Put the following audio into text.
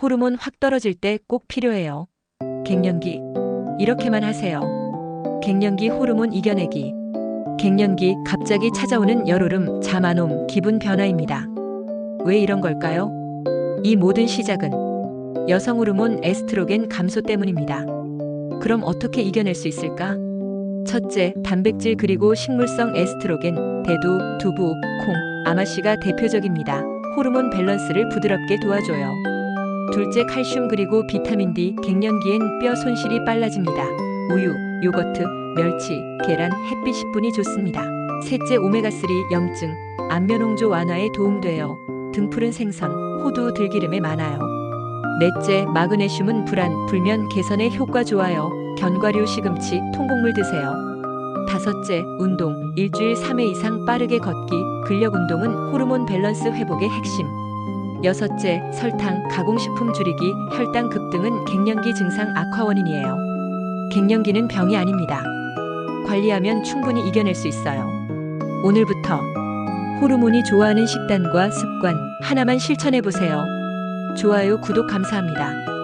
호르몬 확 떨어질 때 꼭 필요해요. 갱년기. 이렇게만 하세요. 갱년기 호르몬 이겨내기. 갱년기 갑자기 찾아오는 열오름, 잠 안 옴, 기분 변화입니다. 왜 이런 걸까요? 이 모든 시작은 여성 호르몬 에스트로겐 감소 때문입니다. 그럼 어떻게 이겨낼 수 있을까? 첫째, 단백질 그리고 식물성 에스트로겐, 대두, 두부, 콩, 아마씨가 대표적입니다. 호르몬 밸런스를 부드럽게 도와줘요. 둘째, 칼슘 그리고 비타민 D, 갱년기엔 뼈 손실이 빨라집니다. 우유, 요거트, 멸치, 계란, 햇빛 10분이 좋습니다. 셋째, 오메가3 염증, 안면홍조 완화에 도움돼요. 등푸른 생선, 호두, 들기름에 많아요. 넷째, 마그네슘은 불안, 불면 개선에 효과 좋아요. 견과류, 시금치, 통곡물 드세요. 다섯째, 운동. 일주일 3회 이상 빠르게 걷기. 근력 운동은 호르몬 밸런스 회복의 핵심. 여섯째, 설탕, 가공식품 줄이기, 혈당 급등은 갱년기 증상 악화 원인이에요. 갱년기는 병이 아닙니다. 관리하면 충분히 이겨낼 수 있어요. 오늘부터 호르몬이 좋아하는 식단과 습관 하나만 실천해 보세요. 좋아요, 구독 감사합니다.